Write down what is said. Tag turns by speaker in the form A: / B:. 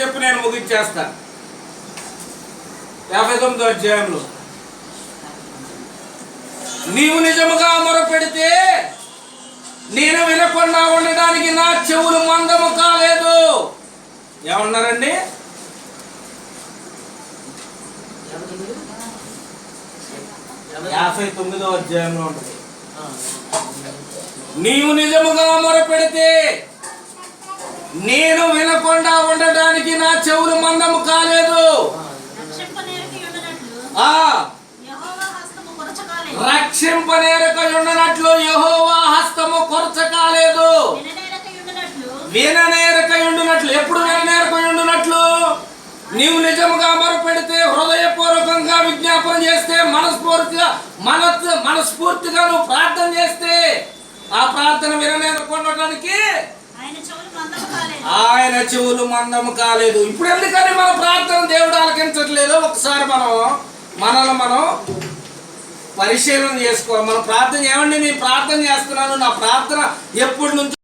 A: చెప్పి నేను ముగించేస్తా. యాభై తొమ్మిదో అధ్యాయంలో. నీవు నిజముగా మొరపెడితే నేను వినకుండా ఉండడానికి నా చెవులు మందము కాలేదు. ఏమన్నారండి? యాభై తొమ్మిదో అధ్యాయంలో ఉంటుంది. నీవు నిజముగా మొరపెడితే నేను వినకుండా ఉండడానికి నా చెవులు మందము కాలేదు. ఆ. రక్షింపనేరక ఉండనట్లు యెహోవా హస్తము కొరచ కాలేదు
B: విననేరక
A: ఉండునట్లు ఎప్పుడు విననేరక ఉండునట్లు నీవు నిజముగా మొరపెడితే హృదయపూర్వకంగా విజ్ఞాపన చేస్తే మనస్ఫూర్తిగా మన మనస్ఫూర్తిగా నువ్వు ప్రార్థన చేస్తే ఆ ప్రార్థన విననేరక ఉండటానికి
B: ఆయన.
A: ఆయన చెవులు మందము కాలేదు. ఇప్పుడు ఎందుకని మన ప్రార్థన దేవుడు ఆలకించట్లేదు? ఒకసారి మనం మనల్ని మనం పరిశీలన చేసుకోవాలి. మన ప్రార్థన ఏమండి? నేను ప్రార్థన చేస్తున్నాను. నా ప్రార్థన ఎప్పటి నుంచి